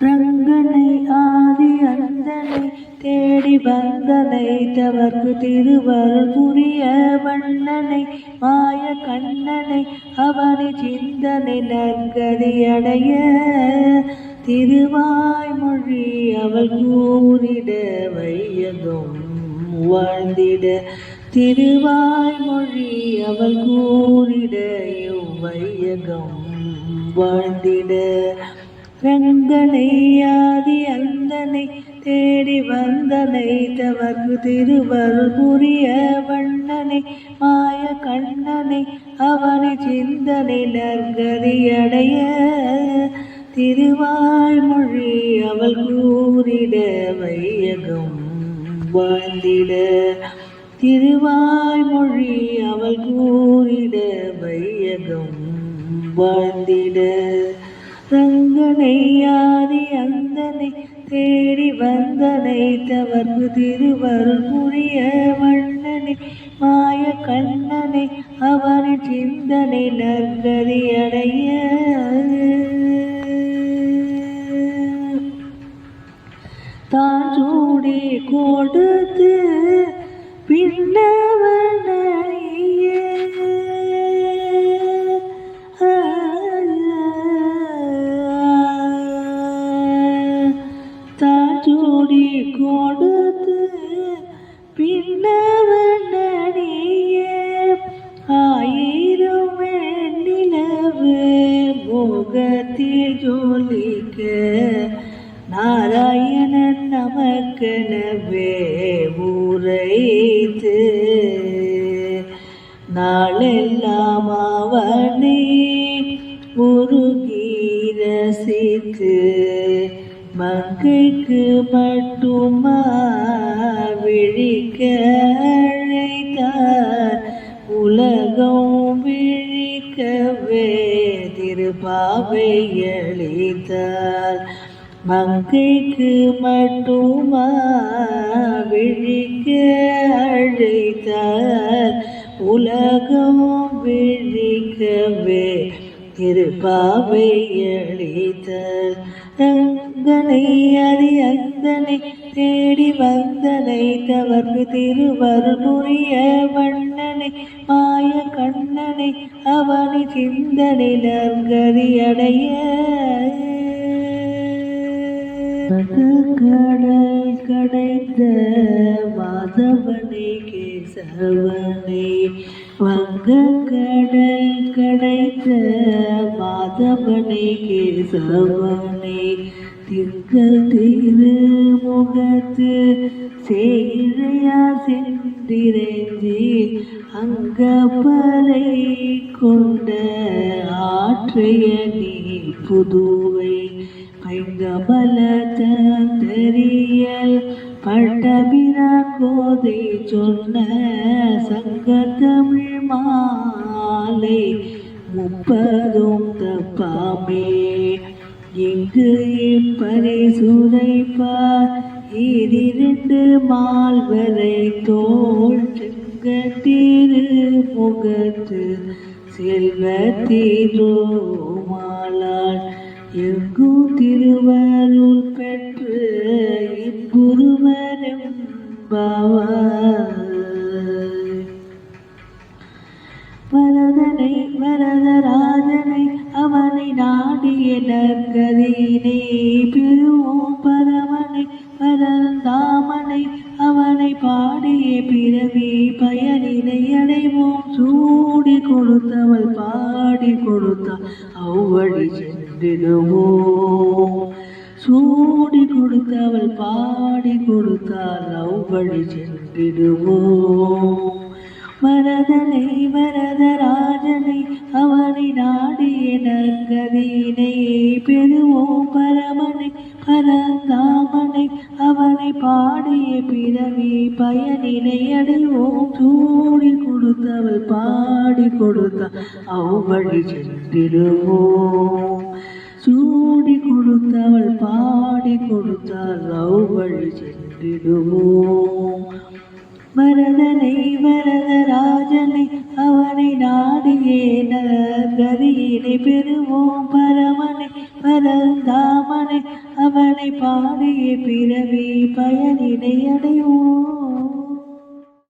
ரங்கனை ஆதி அந்தனை தேடி வந்தனை தவறு திருவருள் புரிய வண்ணனை மாய கண்ணனை அவனை சிந்தனை நற்கதி அடைய திருவாய்மொழி அவள் கூறிட வையதும் வாழ்ந்திட. திருவாய்மொழி அவள் கூறிட வையகம் வாழ்ந்திட. ரங்கனை ஆதி அந்தனை தேடி வந்தனை தவறு திருவருள் வண்ணனை மாய கண்ணனை அவனை சிந்தனை நற்கதியடைய திருவாய்மொழி அவள் கூறிட வையகம் வாழ்ந்திட. திருவாய்மொழி அவள் கூறிட வையகம் வாழ்ந்திட. ரங்கனை ஆதி அந்தனை தேடி வந்தனை தவறு திருவருள் புரிய வண்ணனை மாய கண்ணனை அவனை சிந்தனை நற்கதி அடைய. தான் சூடி கொடுத்து பின்ன ஜோலிக்க நாராயணன் நமக்கெனவே உரைத்து நாளெல்லாம் அவனே உருகி ரசித்து மங்கைக்கு மட்டுமா விழிக்க அழைத்தார். உலகம் விழிக்கவே பாவை அளித்தார் மங்கைக்கு மட்டுமா விழிக்க அழைத்தார்? உலகம் விழிக்கவே திருப்பாவை அளித்தார் ரங்கனை அறிய அந்தனை தேடி வந்தனை தவறு திருவருள் புரிய வண்ணனை மாய கண்ணனை அவனை சிந்தனை நற்கதி அடைய. கடல் கடைந்த மாதவனை கேசவனை வங்க கடல் கடைந்த மாதவனை கேசவனை திங்கள் திருமுகத்து சேழையா சென்றிரஞ்சி அங்கப்பறை கொண்ட ஆற்றைய நீ புதுவை பைங்கமல தந்தரியல் பட்டபிரா கோதை சொன்ன சங்கத்தமிழ் மாலை முப்பதும் தப்பாமே இங்கு இப்பரிசுரைப்பார் ஈரிரண்டு மால்வரை தோல் திரு முகத்து செல்வ திருமாலால் எங்கு திருவருள் பெற்று இக்குருவரும் பவா நற்கதியினை பெறுவோம் பரமனை பரந்தாமனை அவனை பாடிய பிறவி பயனினை அடைவோம். சூடி கொடுத்தவள் பாடி கொடுத்தாள் அவ்வழி சென்றிடுவோம். சூடி கொடுத்தவள் பாடி கொடுத்தாள் அவ்வழி சென்றிடுவோம். வரதனை வரதராஜனை அவனை நாடிய நற்கதியினை பெறுவோம் பரமனை பரந்தாமனை அவனை பாடிய பிறவி பயனினை அடைவோம். சூடி கொடுத்தவள் பாடி கொடுத்த அவ்வழி சென்றிடுவோம். சூடி கொடுத்தவள் பாடி கொடுத்தால் அவ்வழி சென்றிடுவோம். வரதனை வரதராஜனை அவனை நாடியே நகரியினை பெறுவோம் பரமனை பரந்தாமனை பரந்தாமனை. அவனை பாடிய பிறவி பயனினை அடைவோம்.